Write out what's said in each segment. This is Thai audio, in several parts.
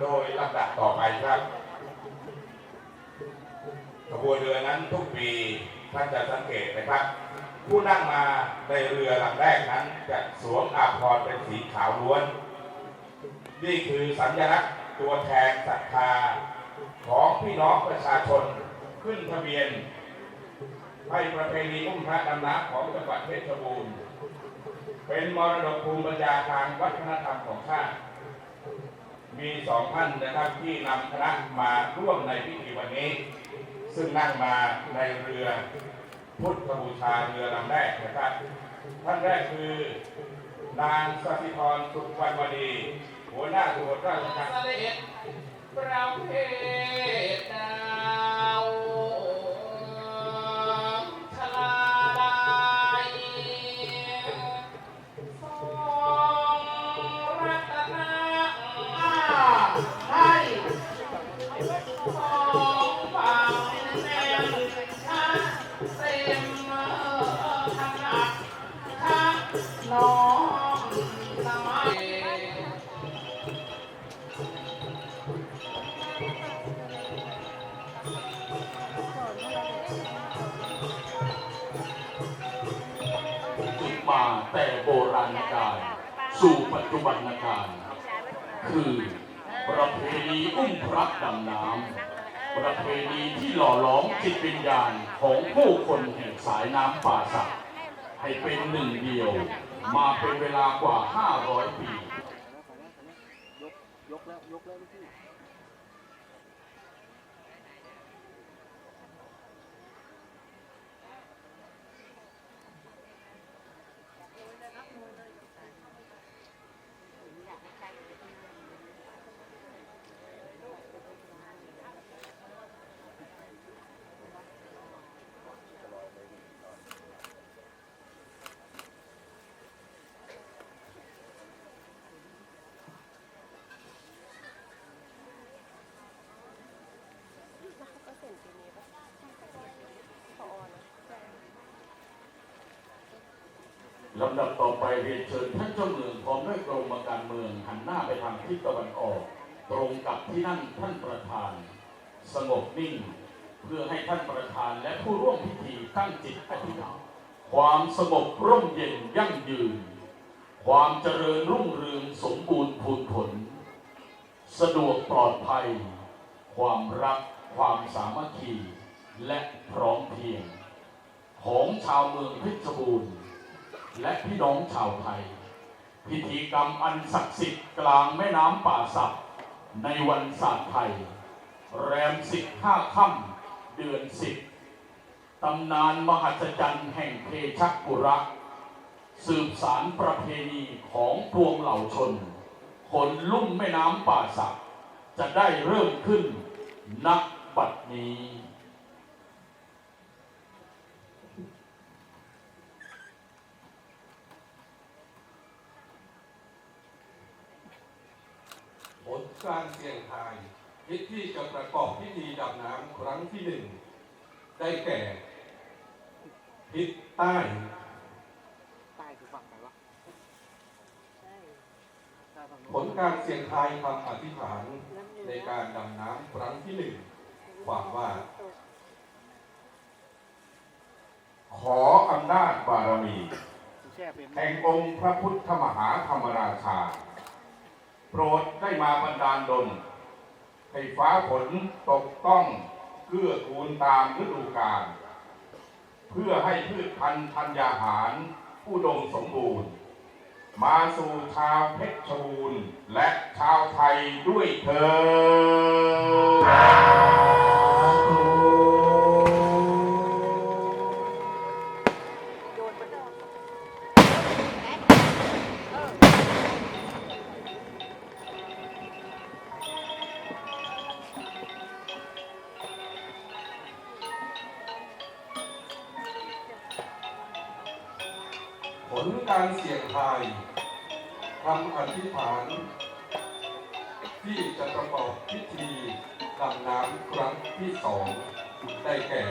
โดยลำดับต่อไปครับขบวนเรือนั้นทุกปีท่านจะสังเกตนะครับ ผู้นั่งมาในเรือลำแรกนั้นจะสวมอาภรณ์เป็นสีขาวล้วน นี่คือสัญลักษณ์ตัวแทนศรัทธาของพี่น้องประชาชนขึ้นทะเบียนให้ประเพณีอุ้มพระดำน้ำของจังหวัดเพชรบูรณ์ เป็นมรดกภูมิปัญญาทางวัฒนธรรมของชาติ มีสองท่านนะครับที่นำคณะมาร่วมในพิธีวันนี้ ซึ่งนั่งมาในเรือพุทธบูชาเรือลำแรกนะครับท่านแรกคือนางสถิธรสุวรรณวดีหัวหน้าตำรวจราชการเสด็จประเพศนา โบราณกาลสู่ปัจจุบันการคือประเพณีอุ้มพระดำน้ำประเพณีที่หล่อหลอมจิตวิญญาณของผู้คนแห่งสายน้ำป่าสักให้เป็นหนึ่งเดียว มาเป็นเวลากว่า 500 ปียกแล้วยกแล้ว ลำดับต่อไปเรียนเชิญท่านเจ้าเมืองพร้อมด้วยกรมการเมืองหันหน้าไปทางทิศตะวันออก ตรงกับที่นั่งท่านประธาน สงบนิ่ง เพื่อให้ท่านประธานและผู้ร่วมพิธีตั้งจิตอธิษฐานความสงบร่มเย็นยั่งยืน ความเจริญรุ่งเรืองสมบูรณ์พูนผล สะดวกปลอดภัย ความรักความสามัคคี และพร้อมเพียง ของชาวเมืองเพชรบูรณ์ และพี่น้องชาวไทย พิธีกรรมอันศักดิ์สิทธิ์กลางแม่น้ำป่าสักในวันศาสตร์ไทย แรมสิบห้าค่ำเดือนสิบตำนานมหัศจรรย์แห่งเพชักกุระสืบสารประเพณีของปวงเหล่าชน คนลุ่มแม่น้ำป่าสักจะได้เริ่มขึ้นนักบัดนี้ ผลการเสี่ยงทายทิศที่จะประกอบพิธีดำน้ำครั้งที่หนึ่งได้แก่ทิศใต้ใต้คือฝั่งไหนวะใต้ฝั่งผลการเสี่ยงทายคำอธิษฐานในการดำน้ำครั้งที่หนึ่งความว่า ขออำนาจบารมีแช่เป็นแห่งองค์พระพุทธมหาธรรมราชา โปรดได้มาบันดาลดล ให้ฟ้าฝนตกต้องเกื้อกูลตามฤดูกาลเพื่อให้พืชพันธุ์ธัญญาหารผู้ดมสมบูรณ์ มาสู่ชาวเพชรบูรณ์และชาวไทยด้วยเธอ การเสี่ยงทายคำอธิษฐาน ที่จะประกอบพิธีดำน้ำครั้งที่สองได้แก่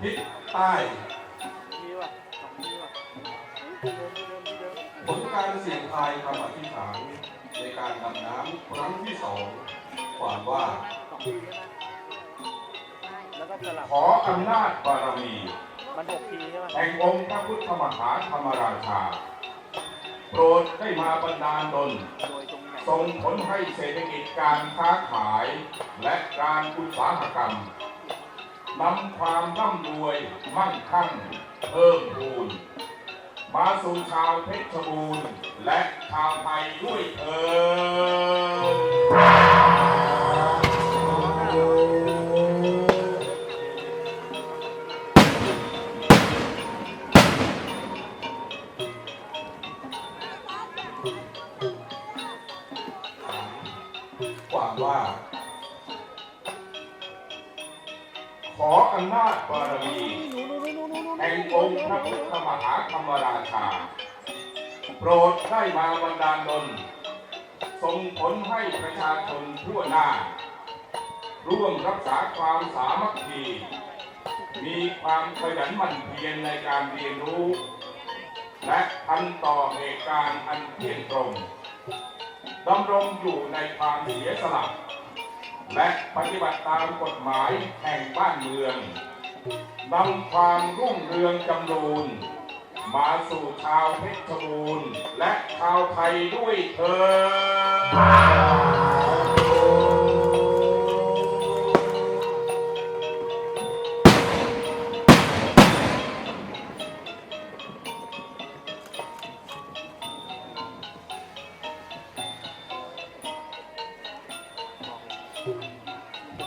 ทิศใต้มีว่ะสองมีว่ะเดิมเดิมเดิมผลการเสี่ยงทายคำอธิษฐานในการดำน้ำครั้งที่สองความว่าสองทีใช่ไหมแล้วก็สลับขออำนาจบารมี มันหกทีใช่ไหมแห่งองค์พระพุทธมหาธรรมราชา โปรดได้มาบันดาลดลโดยตรงไหนส่งผลให้เศรษฐกิจการค้าขายและการอุตสาหกรรมนำความร่ำรวยมั่งคั่ง เพิ่มพูน มาสู่ชาวเพชรบูรณ์ และชาวไทยด้วยเถิด โปรดได้มาบันดาลดลส่งผลให้ประชาชนทั่วหน้า ร่วมรักษาความสามัคคี มีความขยันหมั่นเพียรในการเรียนรู้ และทันต่อเหตุการณ์อันเที่ยงตรงดำรงอยู่ในความเสียสละและปฏิบัติตามกฎหมายแห่งบ้านเมืองนำความรุ่งเรืองจำรูน มาสู่ชาวเพชรบูรณ์และชาวไทยด้วยเถิด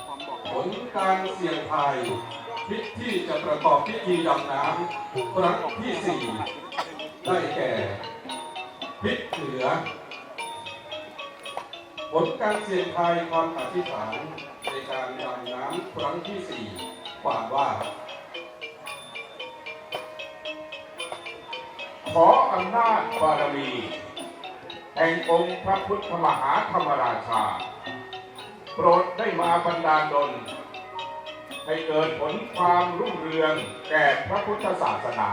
ความบอผลการเสี่ยงทาย ทิศที่จะประกอบพิธีดำน้ำครั้งที่สี่ได้แก่ทิศเหนือ ผลการเสี่ยงทายความอธิษฐานในการดำน้ำครั้งที่สี่ความว่า ขออำนาจบารมีแห่งองค์พระพุทธมหาธรรมราชา โปรดได้มาบันดาลดล ให้เกิดผลความรุ่งเรืองแก่พระพุทธศาสนา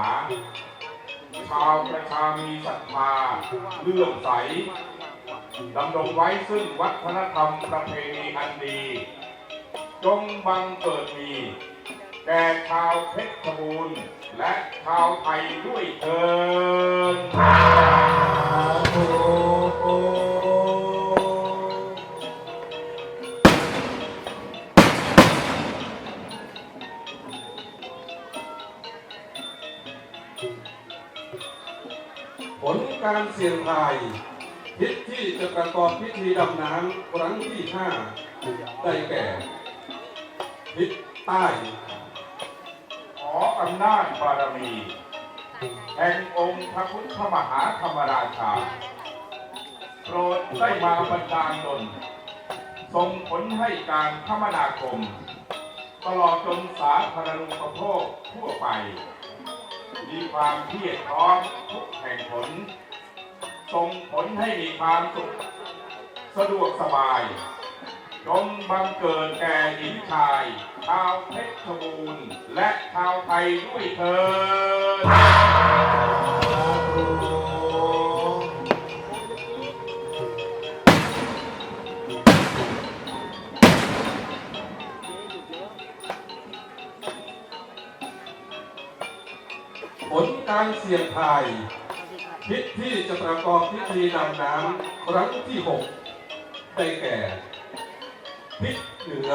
ชาวประชามีศรัทธาเลื่อมใสดำรงไว้ซึ่งวัฒนธรรมประเพณีอันดี จงบังเกิดมีแก่ชาวเพชรบูรณ์และชาวไทยด้วยเถิด ผลการเสี่ยงทายทิศที่จะประกอบพิธีดำน้ำครั้งที่ห้าได้แก่ทิศใต้ ขออำนาจบารมี แห่งองค์พระพุทธมหาธรรมราชา โปรดได้มาบันดาลดลส่งผลให้การคมนาคม ตลอดจนสาธารณูปโภคทั่วไป มีความเพียรพร้อมทุกแห่งผลส่งผลให้มีความสุขสะดวกสบายจงบังเกิดแก่หญิงชายชาวเพชรบูรณ์และชาวไทยด้วยเถิด การเสี่ยงทายทิศที่จะประกอบพิธีดำน้ำครั้งที่หกได้แก่ทิศเหนือ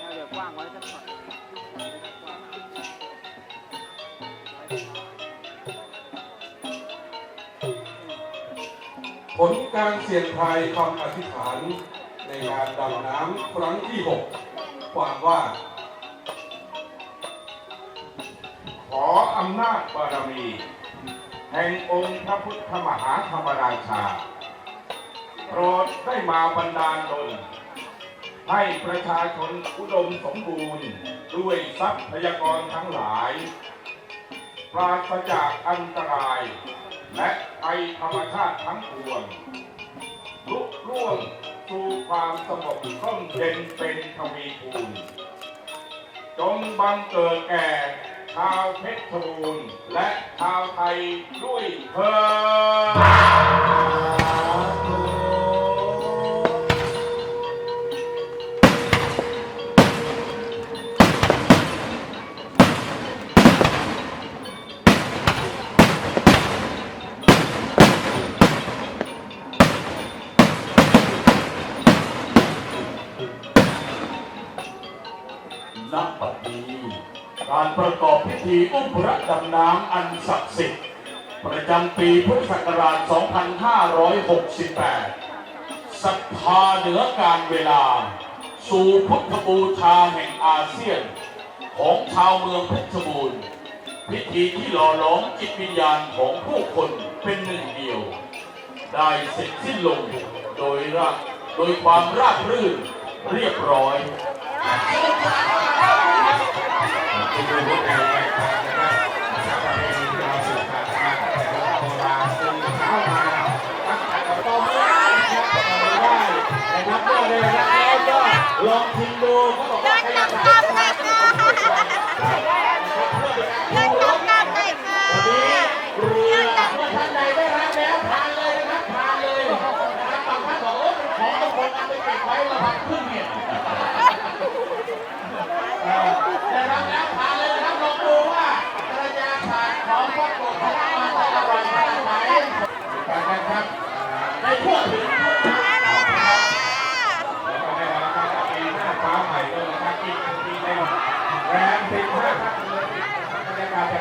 ให้เหลือกว้างน่อยผลการเสี่ยงทายคำอธิษฐานในงานดำน้ำครั้งที่หกความว่า ขออำนาจบารมี แห่งองค์พระพุทธมหาธรรมราชา โปรดได้มาบันดาลดลให้ประชาชนอุดมสมบูรณ์ด้วยทรัพยากรทั้งหลาย ปราศจากอันตราย และภัยธรรมชาติทั้งปวงลุกร่วงสู่ความสงบร่มเย็นเป็นทวีคูณจงบังเกิดแก่ ชาวเพชรบูรณ์และชาวไทยด้วยเถิด ธีอุ้มพระดำน้ำอันศักดิ์สิทธิ์ประจำปีพุทธศักราช 2568 ศรัทธาเหนือการเวลา สู่พุทธบูชาแห่งอาเซียน ของชาวเมืองเพชรบูรณ์ พิธีที่หล่อหลอมจิตวิญญาณของผู้คนเป็นหนึ่งเดียว ได้เสร็จสิ้นลงโดยราบโดยความราบรื่นเรียบร้อย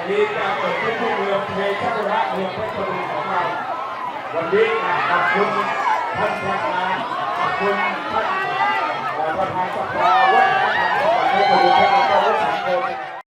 มีการเปิดขึ้นที่เมืองเพชรบุรีเมืองเพชรบุรีของเราวันนี้ขอบคุณท่านประธานขอบคุณท่านประธานสภาวัฒนธรรมจังหวัดเพชรบุรีและก็วุฒิสังคม